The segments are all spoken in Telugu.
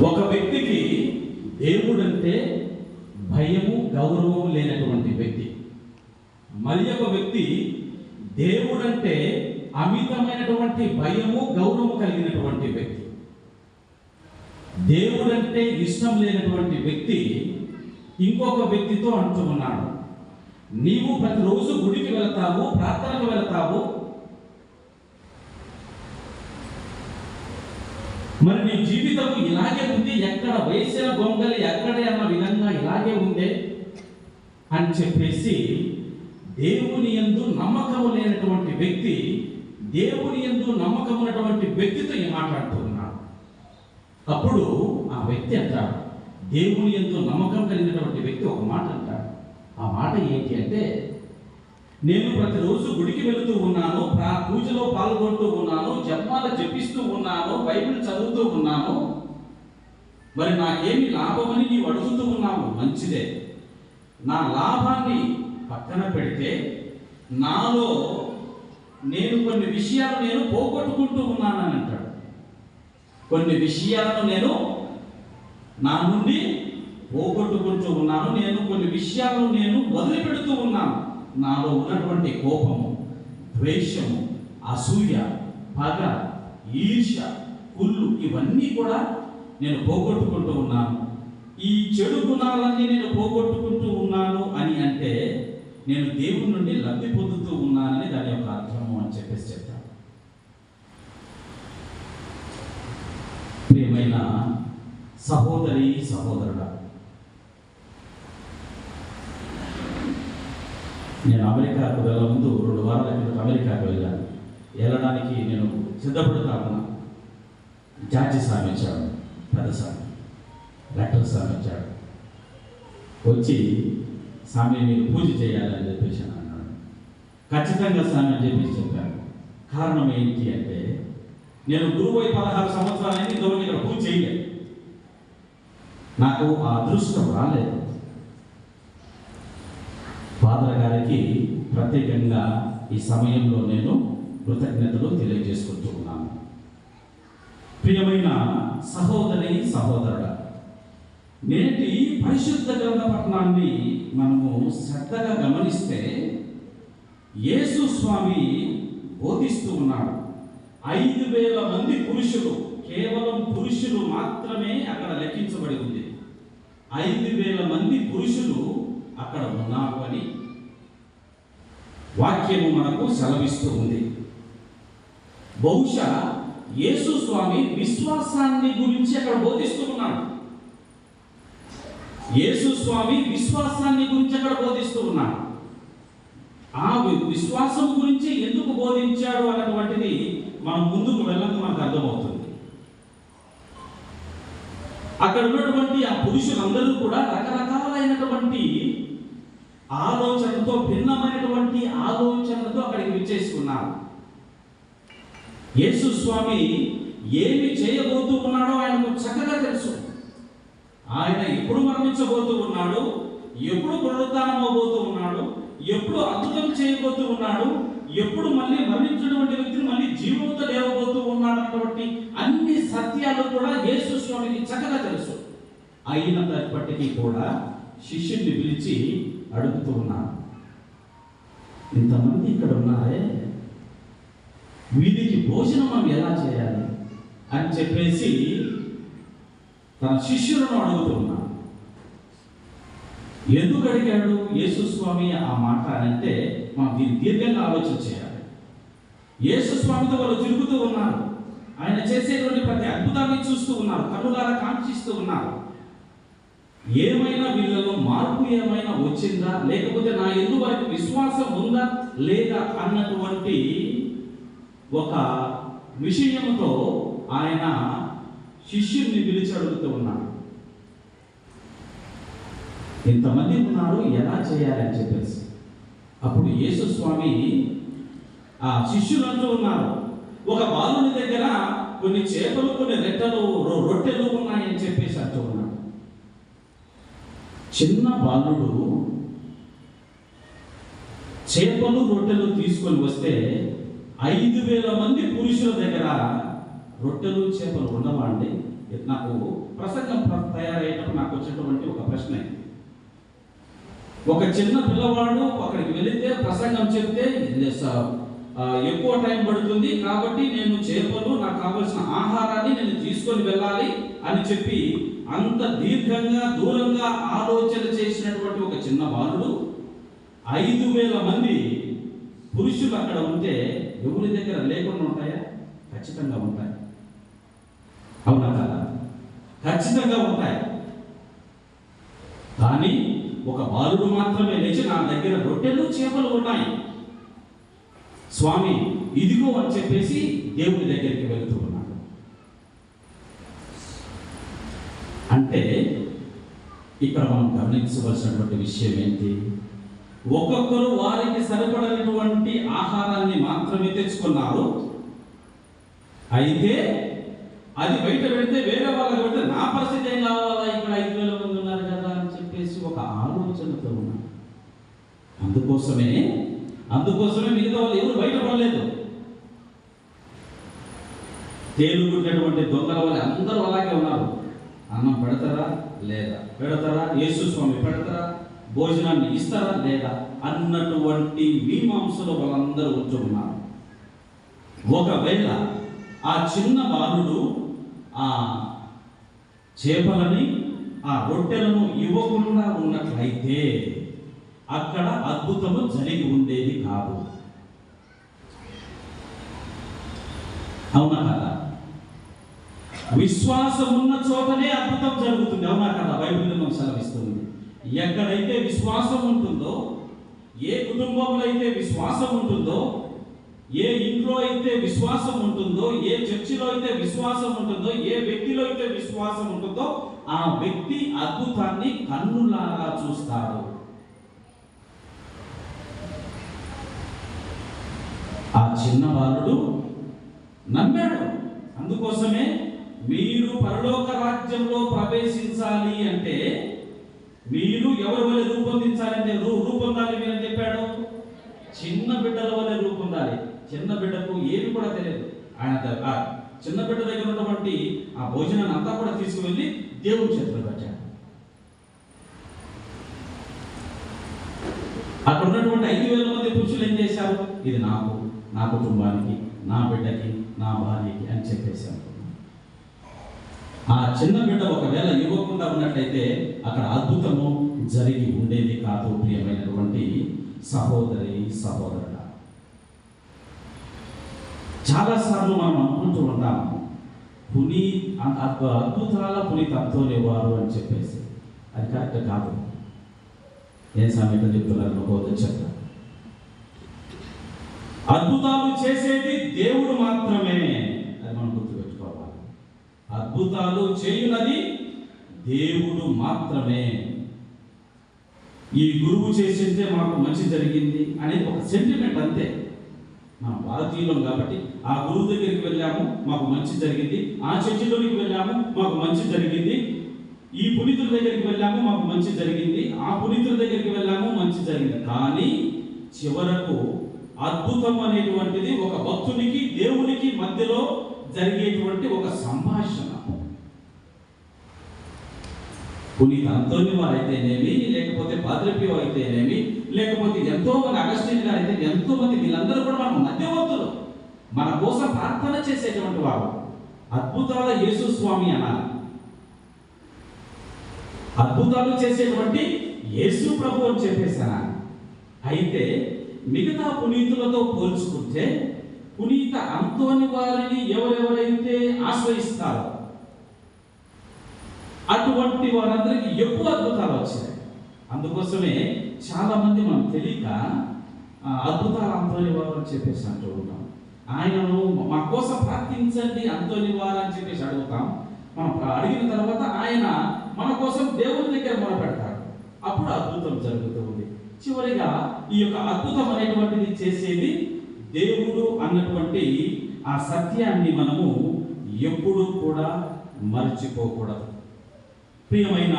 ఒక వ్యక్తికి దేవుడంటే భయము గౌరవం లేనటువంటి వ్యక్తి. మరి ఒక వ్యక్తి దేవుడంటే అమితమైనటువంటి భయము గౌరవము కలిగినటువంటి వ్యక్తి. దేవుడంటే ఇష్టం లేనటువంటి వ్యక్తి ఇంకొక వ్యక్తితో అంటున్నాడు. నీవు ప్రతిరోజు గుడికి వెళ్తావు ప్రార్థనకు వెళ్తావు. మరి జీవితము ఇలాగే ఉంది ఎక్కడ వేసిన గొంగలి ఎక్కడే అన్న విధంగా ఇలాగే ఉందే అని చెప్పేసి దేవుని యందు నమ్మకము లేనటువంటి వ్యక్తి దేవుని యందు నమ్మకం ఉన్నటువంటి వ్యక్తితో ఈ మాట్లాడుతున్నాడు అప్పుడు ఆ వ్యక్తి అంటాడు దేవుని ఎందు నమ్మకం కలిగినటువంటి వ్యక్తి ఒక మాట అంటాడు. ఆ మాట ఏంటి అంటే నేను ప్రతిరోజు గుడికి వెళుతూ ఉన్నాను ప్రా పూజలో పాల్గొంటూ ఉన్నాను జన్మాలు జపిస్తూ ఉన్నాను బైబిల్ చదువుతూ ఉన్నాను. మరి నాకేమి లాభమని నీవు అడుగుతూ ఉన్నావు? మంచిదే. నా లాభాన్ని పక్కన పెడితే నాలో నేను కొన్ని విషయాలు నేను పోగొట్టుకుంటూ ఉన్నానని అంటాడు. కొన్ని విషయాలను నేను నా నుండి పోగొట్టుకుంటూ ఉన్నాను నేను కొన్ని విషయాలను నేను వదిలిపెట్టు నాలో ఉన్నటువంటి కోపము ద్వేషము అసూయ పగ ఈర్ష కుళ్ళు ఇవన్నీ కూడా నేను పోగొట్టుకుంటూ ఉన్నాను. ఈ చెడు గుణాలన్నీ నేను పోగొట్టుకుంటూ ఉన్నాను అని అంటే నేను దేవుని నుండి లబ్ధి పొందుతూ ఉన్నానని దాని యొక్క అర్థము అని చెప్పేసి చెప్తాను. ప్రియమైన సహోదరి సహోదరుడా నేను అమెరికాకు వెళ్ళ ముందు రెండు వారాల క్రితం అమెరికాకు వెళ్ళాను. వెళ్ళడానికి నేను సిద్ధపడుతా ఉన్నా జార్జి స్వామి వచ్చాడు పెద్ద స్వామి లెటర్ స్వామి వచ్చాడు వచ్చి స్వామి మీరు పూజ చేయాలని చెప్పేసి అని అన్నాడు. ఖచ్చితంగా స్వామి అని చెప్పేసి చెప్పాను కారణం ఏంటి అంటే నేను గురువై పదహారు సంవత్సరాలైంది ఇంతవరకు ఇక్కడ పూజ చేయలేదు. నాకు ఆ అదృష్టం రాలేదు. ఫాదర్ గారికి ప్రత్యేకంగా ఈ సమయంలో నేను కృతజ్ఞతలు తెలియజేసుకుంటూ ఉన్నాను. ప్రియమైన సహోదరి సహోదరుడ నేటి పరిశుద్ధ గ్రంథ పట్టణాన్ని మనము శ్రద్ధగా గమనిస్తే యేసు స్వామి బోధిస్తూ ఉన్నాడు ఐదు వేల మంది పురుషులు కేవలం పురుషులు మాత్రమే అక్కడ లెక్కించబడి ఉంది. ఐదు వేల మంది పురుషులు అక్కడ ఉన్నారు అని వాక్యము మనకు సెలవిస్తూ ఉంది. బహుశా యేసు స్వామి విశ్వాసాన్ని గురించి అక్కడ బోధిస్తున్నాడు. యేసు స్వామి విశ్వాసాన్ని గురించి అక్కడ బోధిస్తూ ఉన్నాడు ఆ విశ్వాసం గురించి ఎందుకు బోధించాడు అన్నటువంటిది మనం ముందుకు వెళ్ళక మనకు అర్థమవుతుంది. అక్కడ ఉన్నటువంటి ఆ పురుషులందరూ కూడా రకరకాలైనటువంటి ఆలోచనతో భిన్నమైనటువంటి ఆలోచనలతో అక్కడికి విచ్చేసుకున్నారు. యేసు స్వామి ఏమి చేయబోతూ ఉన్నాడో ఆయనకు చక్కగా తెలుసు. ఆయన ఎప్పుడు మరణించబోతూ ఉన్నాడు ఎప్పుడు పునరుద్ధానమవబోతూ ఉన్నాడు ఎప్పుడు అద్భుతం చేయబోతూ ఉన్నాడు ఎప్పుడు మళ్ళీ మరణించినటువంటి వ్యక్తిని మళ్ళీ జీవంతో లేవబోతూ ఉన్నాడు అన్నటువంటి అన్ని సత్యాలు కూడా యేసు స్వామికి చక్కగా తెలుసు. అయినప్పటికీ కూడా శిష్యుడిని పిలిచి అడుగుతూ ఉన్నాను. ఇంతమంది ఇక్కడ ఉన్నారే? వీరికి భోజనం మనం ఎలా చేయాలి అని చెప్పేసి తన శిష్యులను అడుగుతూ ఎందుకు అడిగాడు యేసు స్వామి ఆ మాట అని అంటే మనం దీన్ని దీర్ఘంగా ఆలోచన చేయాలి. యేసు స్వామితో వాళ్ళు తిరుగుతూ ఉన్నారు. ఆయన చేసేటువంటి ప్రతి అద్భుతాన్ని చూస్తూ ఉన్నారు. కన్నులారా కాంక్షిస్తూ ఉన్నారు. ఏమైనా వీళ్ళలో మార్పు ఏమైనా వచ్చిందా? లేకపోతే నా ఎందు వారికి విశ్వాసం ఉందా లేదా అన్నటువంటి ఒక విషయంతో ఆయన శిష్యుల్ని పిలిచి అడుగుతూ ఉన్నాడు. ఇంతమంది ఉన్నారు ఎలా చేయాలని చెప్పేసి. అప్పుడు యేసు స్వామి ఆ శిష్యులంటూ ఉన్నారు. ఒక బాలుని దగ్గర కొన్ని చేపలు కొన్ని రెట్టలు రొట్టెలు ఉన్నాయని చెప్పేసి అంటూ ఉన్నాడు చిన్న బాలుడు చేపలు రొట్టెలు తీసుకొని వస్తే ఐదు వేల మంది పురుషుల దగ్గర రొట్టెలు చేపలు ఉండవా అండి? నాకు ప్రశ్న వచ్చినటువంటి ఒక ప్రశ్న. ఒక చిన్న పిల్లవాడు అక్కడికి వెళితే ప్రసంగం చెప్తే ఎక్కువ టైం పడుతుంది కాబట్టి నేను చేపలు నాకు కావలసిన ఆహారాన్ని నేను తీసుకొని వెళ్ళాలి అని చెప్పి అంత దీర్ఘంగా దూరంగా ఆలోచన చేసినటువంటి ఒక చిన్న బాలుడు ఐదు వేల మంది పురుషులు అక్కడ ఉంటే ఎవరి దగ్గర లేకుండా ఉంటాయా? ఖచ్చితంగా ఉంటాయి. అవునా కదా? ఖచ్చితంగా ఉంటాయి. కానీ ఒక బాలుడు మాత్రమే లేచి నా దగ్గర రొట్టెలు చేపలు ఉన్నాయి. స్వామి ఇదిగో అని చెప్పేసి దేవుడి దగ్గరికి వెళ్తూ ఉన్నాడు అంటే ఇక్కడ మనం గమనించవలసినటువంటి విషయం ఏంటి? ఒక్కొక్కరు వారికి సరిపడినటువంటి ఆహారాన్ని మాత్రమే తెచ్చుకున్నారు. అయితే అది బయట పెడితే వేరే వాళ్ళకి పెడితే నా పరిస్థితి ఏం కావాలా? ఇక్కడ ఐదు వేల మంది ఉన్నారు కదా అని చెప్పేసి ఒక ఆలోచనతో ఉన్నారు. అందుకోసమే అందుకోసమే మిగతా వాళ్ళు ఎవరు బయటపడలేదు. తేలుకున్నటువంటి దొంగల వాళ్ళు అందరూ అలాగే ఉన్నారు. అన్నం పెడతారా? లేదా? పెడతారా? యేసు స్వామి పెడతారా? భోజనాన్ని ఇస్తారా లేదా? అన్నటువంటి మీమాంసలో వాళ్ళందరూ వచ్చి ఉన్నారు. ఒకవేళ ఆ చిన్న బాలుడు ఆ చేపలని ఆ రొట్టెలను ఇవ్వకుండా ఉన్నట్లయితే అక్కడ అద్భుతము జరిగి ఉండేది కాదు. అవునా కదా? విశ్వాసం ఉన్న చోటనే అద్భుతం జరుగుతుంది. అవునా కదా? బైబిల్ మనకు సెలవిస్తుంది. ఎక్కడైతే విశ్వాసం ఉంటుందో ఏ కుటుంబంలో అయితే విశ్వాసం ఉంటుందో ఏ ఇంట్లో అయితే విశ్వాసం ఉంటుందో ఏ చర్చిలో అయితే విశ్వాసం ఉంటుందో ఏ వ్యక్తిలో అయితే విశ్వాసం ఉంటుందో ఆ వ్యక్తి అద్భుతాన్ని కన్నులారా చూస్తాడు. ఆ చిన్న బాలుడు నమ్మాడు. అందుకోసమే మీరు పరలోక రాజ్యంలో ప్రవేశించాలి అంటే మీరు ఎవరి వల్ల రూపొందించాలంటే రూ రూపొందాలి మీరు అని చెప్పాడు. చిన్న బిడ్డల వల్ల రూపొందాలి. చిన్న బిడ్డకు ఏమి కూడా తెలియదు. ఆయన చిన్న బిడ్డ దగ్గర ఉన్నటువంటి ఆ భోజనాన్ని అంతా కూడా తీసుకువెళ్ళి దేవుడి చేతిలో పెట్టాడు. అక్కడ ఉన్నటువంటి ఐదు వేల మంది పురుషులు ఏం చేశారు? ఇది నాకు నా కుటుంబానికి నా బిడ్డకి నా భార్యకి అని చెప్పేశారు. ఆ చిన్న బిడ్డ ఒకవేళ ఇవ్వకుండా ఉన్నట్లయితే అక్కడ అద్భుతము జరిగి ఉండేది కాదు ప్రియమైనటువంటి సహోదరి సహోదరుడ. చాలాసార్లు మనం అనుకుంటూ ఉంటాము పుని అద్భు- అద్భుతాల పునీత్ లేవారు అని చెప్పేసి. అది కరెక్ట్ కాదు. ఏ సమయంలో చెప్తున్నారు? ఒక చెప్తా. అద్భుతాలు చేసేది దేవుడు మాత్రమే అది మనం గుర్తుపెట్టుకోవాలి. అద్భుతాలు చేయునది దేవుడు మాత్రమే. ఈ గురువు చేసిందే మాకు మంచి జరిగింది అనేది ఒక సెంటిమెంట్ అంతే. మనం భారతీయులం కాబట్టి ఆ గురువు దగ్గరికి వెళ్ళాము మాకు మంచి జరిగింది. ఆ చర్చిలోనికి వెళ్ళాము మాకు మంచి జరిగింది. ఈ పునీతుల దగ్గరికి వెళ్ళాము మాకు మంచి జరిగింది. ఆ పునీతుల దగ్గరికి వెళ్ళాము మంచి జరిగింది. కానీ చివరకు అద్భుతం అనేటువంటిది ఒక భక్తునికి దేవునికి మధ్యలో జరిగేటువంటి ఒక సంభాషణ. పునీత అంతోని వారు అయితేనేమి లేకపోతే పాద్రపియో అయితేనేమి లేకపోతే ఎంతో మంది అగస్టిన్ గారు అయితే ఎంతో మంది వీళ్ళందరూ కూడా మన మధ్యవర్తులు. మన కోసం ప్రార్థన చేసేటువంటి వారు. అద్భుతాల యేసు స్వామి అన్నారు. అద్భుతాలు చేసేటువంటి యేసు ప్రభు అని చెప్పేసాను అయితే మిగతా పునీతులతో పోల్చుకుంటే పునీత అంతోని వారిని ఎవరెవరైతే ఆశ్రయిస్తారో అటువంటి వారందరికీ ఎక్కువ అద్భుతాలు వచ్చాయి అందుకోసమే చాలా మంది మనం తెలియక అద్భుతాలు అంతోని వారు అని చెప్పేసి అంటూ ఉంటాం. ఆయనను మా కోసం ప్రార్థించండి అంతోని వారు అని చెప్పేసి అడుగుతాం. మనం అడిగిన తర్వాత ఆయన మన కోసం దేవుని దగ్గర మొరపెడతాడు అప్పుడు అద్భుతం జరుగుతూ ఉంది. చివరిగా ఈ యొక్క అద్భుతం అనేటువంటిది చేసేది దేవుడు అన్నటువంటి ఆ సత్యాన్ని మనము ఎప్పుడూ కూడా మర్చిపోకూడదు. ప్రియమైన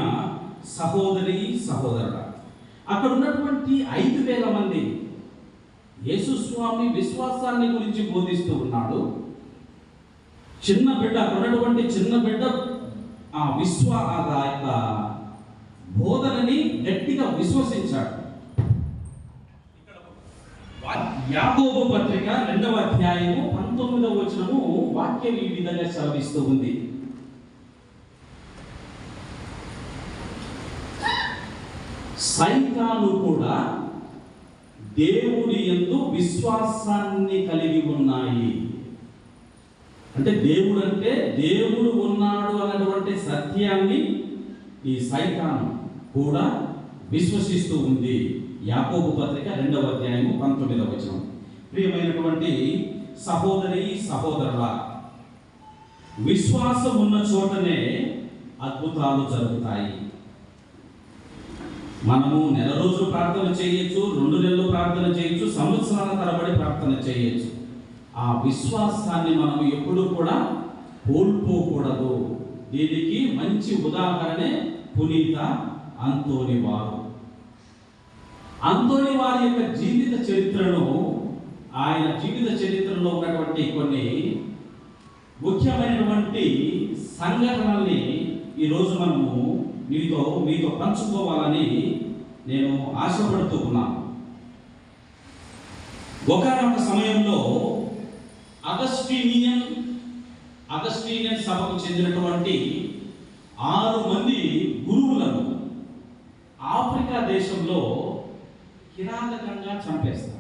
సహోదరి సహోదరుడ అక్కడ ఉన్నటువంటి ఐదు వేల మంది యేసుస్వామి విశ్వాసాన్ని గురించి బోధిస్తూ ఉన్నాడు. చిన్న బిడ్డ అక్కడ ఉన్నటువంటి చిన్న బిడ్డ ఆ విశ్వ ఆ యొక్క బోధనని గట్టిగా విశ్వసించాడు. యాకోబు పత్రిక రెండవ అధ్యాయము పంతొమ్మిదవ వచనము వాక్యం ఈ విధంగా సెలవిస్తూ ఉంది. సైతాను కూడా దేవుని ఎందు విశ్వాసాన్ని కలిగి ఉన్నాయి. అంటే దేవుడు అంటే దేవుడు ఉన్నాడు అన్నటువంటి సత్యాన్ని ఈ సైతాను కూడా విశ్వసిస్తూ ఉంది. యాకోబు పత్రిక రెండవ అధ్యాయము పంతొమ్మిదవ వచనం. ప్రియమైనటువంటి సహోదరి సహోదరుల విశ్వాసం ఉన్న చోటనే అద్భుతాలు జరుగుతాయి. మనము నెల రోజులు ప్రార్థన చేయొచ్చు రెండు నెలలు ప్రార్థన చేయొచ్చు సంవత్సరాల తరబడి ప్రార్థన చేయొచ్చు. ఆ విశ్వాసాన్ని మనం ఎప్పుడూ కూడా కోల్పోకూడదు. దీనికి మంచి ఉదాహరణే పునీత అంతోని వారు. అంతోని వారి యొక్క జీవిత చరిత్రను ఆయన జీవిత చరిత్రలో ఉన్నటువంటి కొన్ని ముఖ్యమైనటువంటి సంఘటనల్ని ఈరోజు మనము మీతో మీతో పంచుకోవాలని నేను ఆశపడుతూ ఉన్నాను. ఒకనొక సమయంలో అగస్టీనియన్ అగస్టీనియన్ సభకు చెందినటువంటి ఆరు మంది గురువులను ఆఫ్రికా దేశంలో కిరాతకంగా చంపేస్తారు.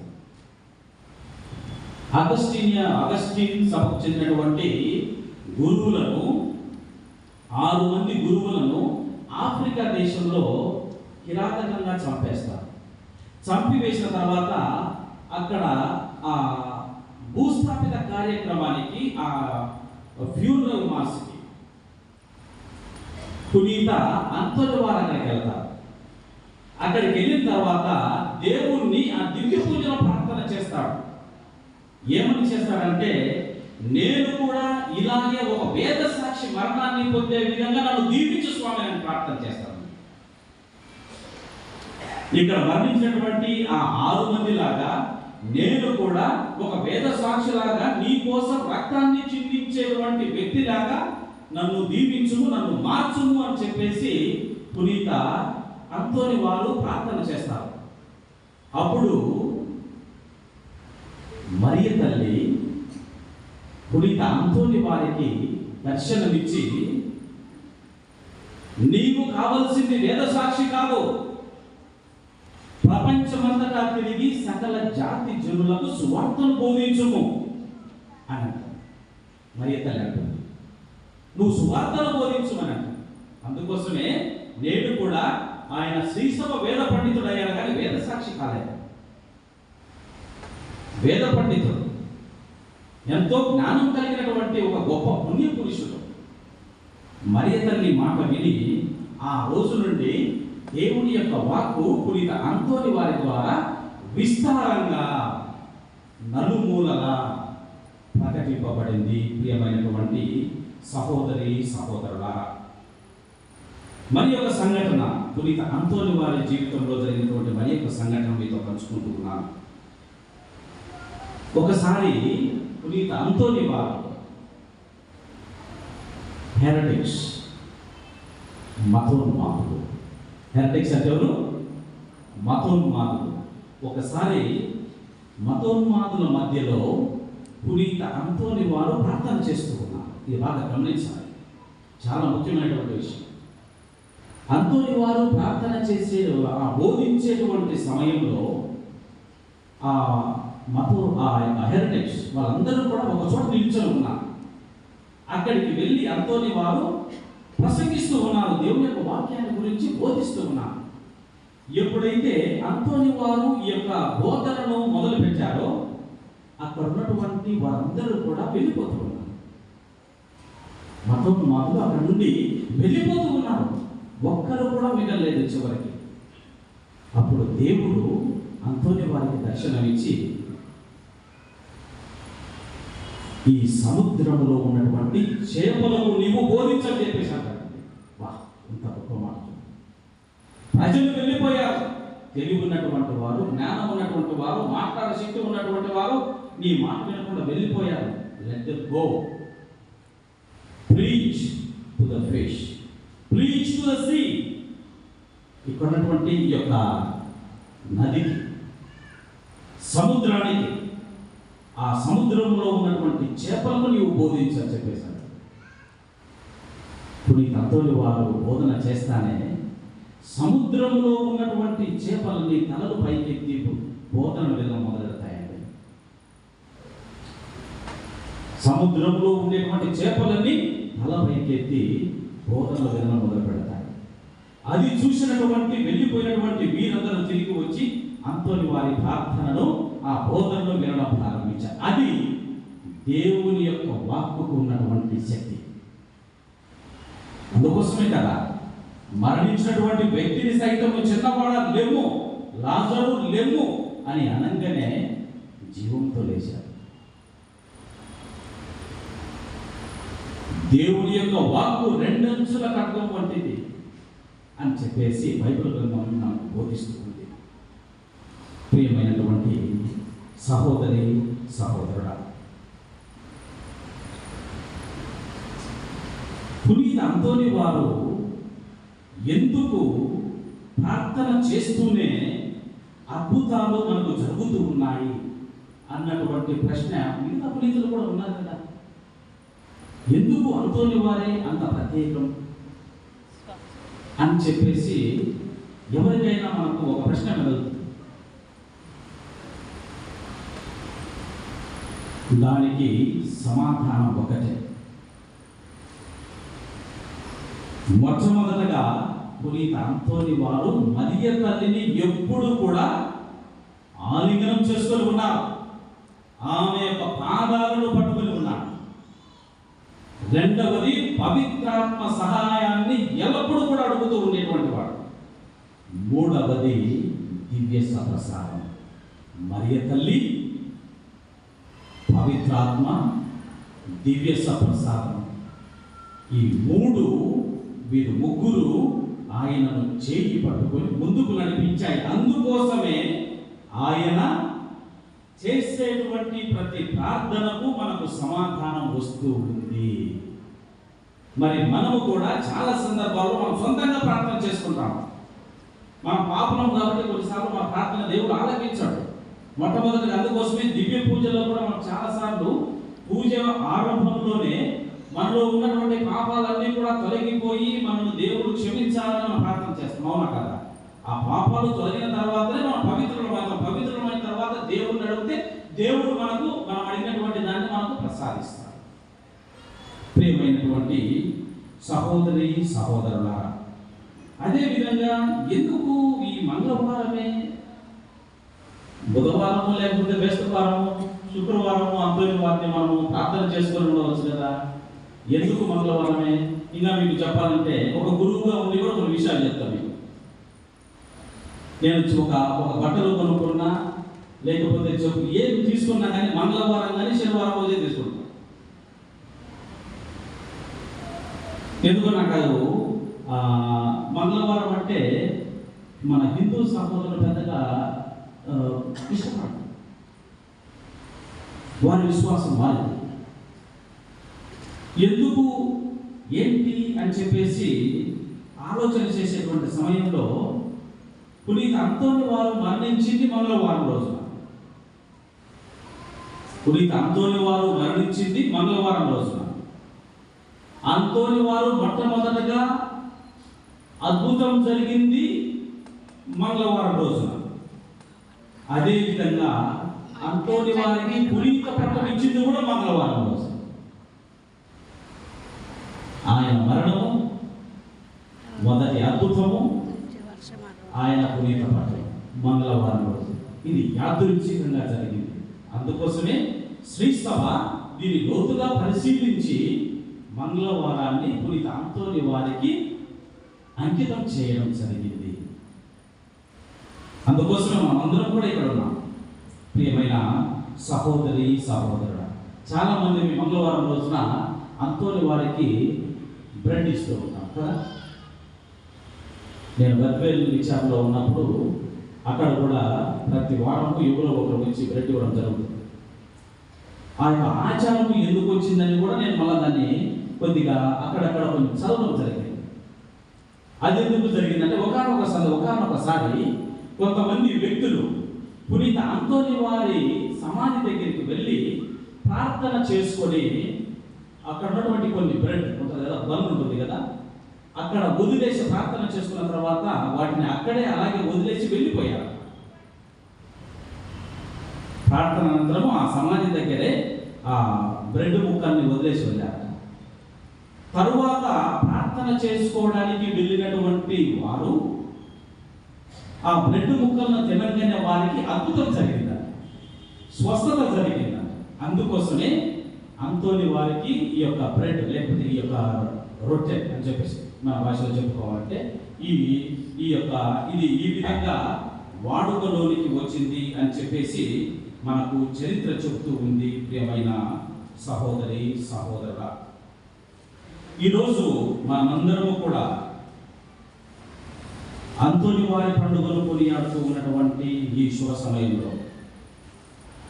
అగస్టీనియా అగస్టిన్ సభకు చెందినటువంటి గురువులను ఆరు మంది గురువులను ఆఫ్రికా దేశంలో కిరాతకంగా చంపేస్తారు. చంపివేసిన తర్వాత అక్కడ ఆ భూస్థాపిత కార్యక్రమానికి ఆ ఫ్యూనరల్ మాస్కి పునీత అంతటి వారు అక్కడికి వెళ్తారు. అక్కడికి వెళ్ళిన తర్వాత దేవుణ్ణి ఆ దివ్య పూజలో ప్రార్థన చేస్తాడు. ఏమని చేస్తాడంటే నేను కూడా ఇలాగే ఒక వేద సాక్షి మరణాన్ని పొందే విధంగా నన్ను దీవించు స్వామి అని ప్రార్థన చేస్తాను ఇక్కడ వర్ణించినటువంటి ఆ ఆరు మంది లాగా నేను కూడా ఒక వేద సాక్షిలాగా నీ కోసం రక్తాన్ని చిందించేటువంటి వ్యక్తిలాగా నన్ను దీవించుము నన్ను మార్చుము అని చెప్పేసి పునీత అంతోని వారు ప్రార్థన చేస్తారు. అప్పుడు మరియ తల్లి పునీత అంతోని వారికి దర్శనమిచ్చి నీవు కావలసింది వేద సాక్షి కాదు ప్రపంచమంతటా తిరిగి సకల జాతి జనులకు సువార్తను బోధించుము. అని మరియ తల్లి అంటుంది. నువ్వు సువార్తను బోధించుమని అందుకోసమే నేడు కూడా ఆయన శ్రీసభ వేద పండితుడు అయ్యాడు కానీ వేద సాక్షి కాలేదు వేద పండితుడు. ఎంతో జ్ఞానం కలిగినటువంటి ఒక గొప్ప పుణ్య పురుషుడు. మరియ తల్లి మాట విని ఆ రోజు నుండి దేవుని యొక్క వాక్కు పునీత అంతోని వారి ద్వారా విస్తారంగా నలుమూలలా ప్రకటింపబడింది. ప్రియమైనటువంటి సహోదరి సహోదరుల మరి ఒక సంఘటన. పునీత అంతోని వారి జీవితంలో జరిగినటువంటి మరి ఒక సంఘటన మీతో పంచుకుంటూ ఉన్నాను ఒకసారి పునీత అంతోని వారు హెరటిక్స్ మతోన్మాదులు. హెరటిక్స్ అంటే ఎవరు? మతోన్మాదులు. ఒకసారి మతోన్మాదుల మధ్యలో పునీత అంతోని వారు ప్రార్థన చేస్తూ ఉన్నారు. ఇది బాగా గమనించాలి. చాలా ముఖ్యమైనటువంటి విషయం. అంతోని వారు ప్రార్థన చేసే ఆ బోధించేటువంటి సమయంలో ఆ మతో ఆ యొక్క హెరిటేజ్ వాళ్ళందరూ కూడా ఒక చోట నిల్చొని ఉన్నారు. అక్కడికి వెళ్ళి అంతోని వారు ప్రసంగిస్తూ ఉన్నారు. దేవుని యొక్క వాక్యాన్ని గురించి బోధిస్తూ ఉన్నారు. ఎప్పుడైతే అంతోని వారు ఈ యొక్క బోధనను మొదలు పెట్టారో అక్కడ ఉన్నటువంటి వారందరూ కూడా వెళ్ళిపోతూ ఉన్నారు. మతం అక్కడ నుండి వెళ్ళిపోతూ ఉన్నారు. ఒక్కరు కూడా మిగలలేదు చివరికి. అప్పుడు దేవుడు అంతోని వారికి దర్శనమిచ్చి ఈ సముద్రంలో ఉన్నటువంటి చేపలను నీవు బోధించని చెప్పేసి అంటాడు. వా ఇంత గొప్ప మాట. ప్రజలు వెళ్ళిపోయారు. తెలివి ఉన్నటువంటి వారు జ్ఞానం ఉన్నటువంటి వారు మాట్లాడే శక్తి ఉన్నటువంటి వారు నీ మాట వినకుండా వెళ్ళిపోయారు. Let go preach to the fish preach to the sea ఇక్కడ ఉన్నటువంటి ఈ యొక్క నదికి సముద్రానికి ఆ సముద్రంలో ఉన్నటువంటి చేపలను నీవు బోధించని చెప్పేశాడు ఇప్పుడు ఈ తత్వలు వారు బోధన చేస్తానే సముద్రంలో ఉన్నటువంటి చేపలని తలలు పైకెత్తి బోధన విధం మొదలెడతాయండి. సముద్రంలో ఉండేటువంటి చేపలన్నీ తల పైకెత్తి బోధనలు వినడం మొదలు పెడతాయి. అది చూసినటువంటి వెళ్ళిపోయినటువంటి వీరందరూ తిరిగి వచ్చి అంతోని వారి ప్రార్థనను ఆ బోధనలు వినడం ప్రారంభించారు. అది దేవుని యొక్క వాక్కుకు ఉన్నటువంటి శక్తి. అందుకోసమే కదా మరణించినటువంటి వ్యక్తిని సైతం చిన్నవాడ లేము లాజరు లేము అని అనగానే జీవంతో లేచారు. దేవుని యొక్క వాక్కు రెండంచుల ఖడ్గం వంటిది అని చెప్పేసి బైబిల్ గ్రంథం నాకు బోధిస్తుంది ప్రియమైనటువంటి సహోదరి సహోదరుడా పునీత అంతోని వారు ఎందుకు ప్రార్థన చేస్తూనే అద్భుతాలు మనకు జరుగుతూ ఉన్నాయి అన్నటువంటి ప్రశ్న మిగతా పునీతులు కూడా ఉన్నారు కదా. ఎందుకు అంతోని వారే అంత ప్రత్యేకం? అని చెప్పేసి ఎవరికైనా మనకు ఒక ప్రశ్న కలుగుతుంది దానికి సమాధానం ఒకటే మొట్టమొదటగా పునీత అంతోని వారు మరియ తల్లిని ఎప్పుడు కూడా ఆలింగనం చేసుకొని ఉన్నారు. ఆమె యొక్క పాదాలను పట్టుకొని ఉన్నారు. రెండవది పవిత్రాత్మ సహాయాన్ని ఎల్లప్పుడూ కూడా అడుగుతూ ఉండేటువంటి వాడు. మూడవది దివ్య సప్రసారం మరియ తల్లి పవిత్రాత్మ దివ్య సప్రసారం ఈ మూడు వీరు ముగ్గురు ఆయనను చేయి పట్టుకొని ముందుకు నడిపించాయి. అందుకోసమే ఆయన చేసేటువంటి ప్రతి ప్రార్థనకు మనకు సమాధానం వస్తూ ఉంది. మరి మనము కూడా చాలా సందర్భాల్లో మనం సొంతంగా ప్రార్థన చేసుకుంటాం. మన పాపనం కాబట్టి కొన్నిసార్లు మన ప్రార్థన దేవుడు ఆలకించాడు. మొట్టమొదటి అందుకోసమే దివ్య పూజలో కూడా మనం చాలాసార్లు పూజ ఆరంభంలోనే మనలో ఉన్నటువంటి పాపాలన్నీ కూడా తొలగిపోయి మనల్ని దేవుడు క్షమించాలని మనం ప్రార్థన చేస్తాం. అవునా కదా? ఆ పాపాలు తొలగిన తర్వాతనే మనం పవిత్రులమవుతాం పవిత్రమైన తర్వాత దేవుడిని అడిగితే దేవుడు మనకు మనం అడిగినటువంటి దాన్ని మనకు ప్రసాదిస్తాం ప్రియమైనటువంటి సహోదరి సహోదరులారా. అదేవిధంగా ఎందుకు ఈ మంగళవారమే? బుధవారము లేకపోతే బేస్తవారము శుక్రవారము అంతోని వారిని మనము ప్రార్థన చేసుకొని ఉండవచ్చు కదా? ఎందుకు మంగళవారమే? ఇంకా మీకు చెప్పాలంటే ఒక గురువుగా ఉండి కూడా కొన్ని విషయాలు చెప్తాను మీకు. నేను ఒక ఒక బట్టలు కొనుక్కున్నా లేకపోతే చెప్పు ఏం తీసుకున్నా కానీ మంగళవారం కానీ శనివారం రోజే తీసుకుంటాను ఎందుకు నాకు మంగళవారం అంటే మన హిందూ సహోదరులు పెద్దగా ఆ, ఇష్టపడరు. వారి విశ్వాసం వారి ఎందుకు ఏంటి అని చెప్పేసి ఆలోచన చేసేటువంటి సమయంలో పునీత అంతోని వారు మరణించింది మంగళవారం రోజున. పునీత అంతోని వారు మరణించింది మంగళవారం రోజున. అంతోని వారు మొట్టమొదటగా అద్భుతం జరిగింది మంగళవారం రోజున. అదేవిధంగా అంతోని వారికి పునీత పట్టం ఇచ్చింది కూడా మంగళవారం రోజు. ఆయన మరణము మొదటి అద్భుతము ఆయన పునీత పట్టం మంగళవారం రోజు. ఇది యాదృచ్ఛికంగా జరిగింది. అందుకోసమే శ్రీసభ దీన్ని లోతుగా పరిశీలించి మంగళవారాన్ని పునీత అంతోని వారికి అంకితం చేయడం జరిగింది. అందుకోసమే మనం అందరం కూడా ఇక్కడ ఉన్నాం. ప్రియమైన సహోదరి సహోదరుడు చాలా మంది మీ మంగళవారం రోజున అంతోని వారికి బ్రెడ్ ఇస్తూ ఉంటాం కదా? నేను గద్వేలు విచారంలో ఉన్నప్పుడు అక్కడ కూడా ప్రతి వారము ఎవరో ఒకరు వచ్చి బ్రెడ్ ఇవ్వడం జరుగుతుంది. ఆ యొక్క ఆచారం ఎందుకు వచ్చిందని కూడా నేను మళ్ళీ దాన్ని కొద్దిగా అక్కడక్కడ కొంచెం చదవడం జరిగింది. అది ఎందుకు జరిగిందంటే ఒకనొక ఒకనొకసారి కొంతమంది వ్యక్తులు పునీత అంతోని వారి సమాధి దగ్గరికి వెళ్ళి ప్రార్థన చేసుకొని అక్కడ ఉన్నటువంటి కొన్ని బ్రెడ్ ఉంటుంది కదా బన్ ఉంటుంది కదా అక్కడ వదిలేసి ప్రార్థన చేసుకున్న తర్వాత వాటిని అక్కడే అలాగే వదిలేసి వెళ్ళిపోయారు. ప్రార్థన అనంతరం ఆ సమాధి దగ్గరే ఆ బ్రెడ్ ముక్కల్ని వదిలేసి వెళ్ళారు. తరువాత ప్రార్థన చేసుకోవడానికి వెళ్ళినటువంటి వారు ఆ బ్రెడ్ ముక్కలను తినగానే వారికి అద్భుతం జరిగిందా. స్వస్థత జరిగింది. అందుకోసమే అంతోని వారికి ఈ యొక్క బ్రెడ్ లేకపోతే ఈ యొక్క రొట్టె అని చెప్పేసి మన భాషలో చెప్పుకోవాలంటే ఈ ఈ యొక్క ఇది ఈ విధంగా వాడుకలోనికి వచ్చింది అని చెప్పేసి మనకు చరిత్ర చెబుతూ ఉంది. ప్రియమైన సహోదరి సహోదరుల ఈరోజు మనమందరము కూడా అంతోని వారి పండుగలు కొనియాడుతూ ఉన్నటువంటి ఈ శుభ సమయంలో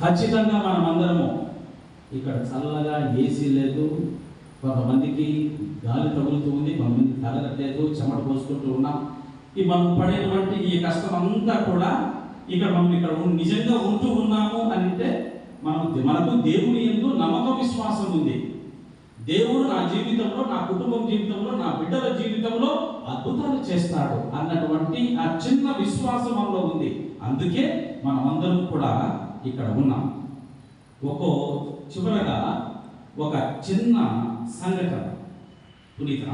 ఖచ్చితంగా మనమందరము ఇక్కడ చల్లగా ఏసీ లేదు. కొంతమందికి గాలి తగులుతూ ఉంది కొంతమంది తగలట్లేదు చెమట పోసుకుంటూ ఉన్నాం. ఈ మనం పడేటువంటి ఈ కష్టం అంతా కూడా ఇక్కడ మనం ఇక్కడ నిజంగా ఉంటూ ఉన్నాము అని అంటే మనం మనకు దేవుని ఎందు నమ్మకం విశ్వాసం ఉంది. దేవుడు నా జీవితంలో నా కుటుంబం జీవితంలో నా బిడ్డల జీవితంలో అద్భుతాలు చేస్తాడు అన్నటువంటి ఆ చిన్న విశ్వాసం మనలో ఉంది. అందుకే మనమందరం కూడా ఇక్కడ ఉన్నాం. ఒక్కో చివరగా ఒక చిన్న సంఘటన. పునీత